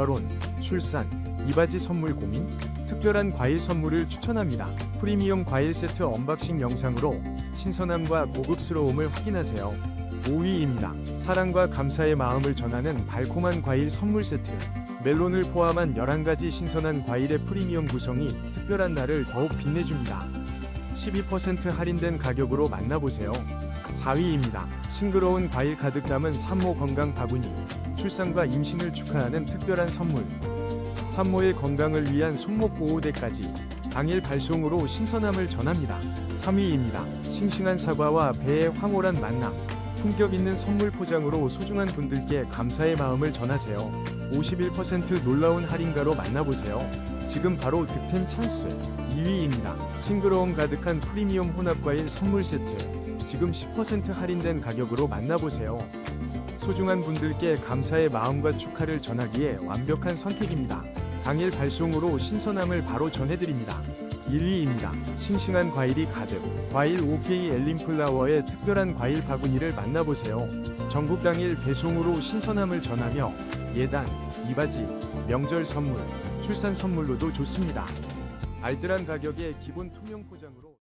결혼, 출산, 이바지 선물 고민, 특별한 과일 선물을 추천합니다. 프리미엄 과일 세트 언박싱 영상으로 신선함과 고급스러움을 확인하세요. 5위입니다. 사랑과 감사의 마음을 전하는 달콤한 과일 선물 세트. 멜론을 포함한 11가지 신선한 과일의 프리미엄 구성이 특별한 날을 더욱 빛내줍니다. 12% 할인된 가격으로 만나보세요. 4위입니다. 싱그러운 과일 가득 담은 산모 건강 바구니. 출산과 임신을 축하하는 특별한 선물. 산모의 건강을 위한 손목 보호대까지 당일 발송으로 신선함을 전합니다. 3위입니다. 싱싱한 사과와 배의 황홀한 만남. 품격 있는 선물 포장으로 소중한 분들께 감사의 마음을 전하세요. 51% 놀라운 할인가로 만나보세요. 지금 바로 득템 찬스. 2위입니다. 싱그러움 가득한 프리미엄 혼합과일 선물 세트. 지금 10% 할인된 가격으로 만나보세요. 소중한 분들께 감사의 마음과 축하를 전하기에 완벽한 선택입니다. 당일 발송으로 신선함을 바로 전해드립니다. 1위입니다. 싱싱한 과일이 가득. 과일 OK 엘림플라워의 특별한 과일 바구니를 만나보세요. 전국 당일 배송으로 신선함을 전하며 예단, 이바지, 명절 선물, 출산 선물로도 좋습니다. 알뜰한 가격에 기본 투명 포장으로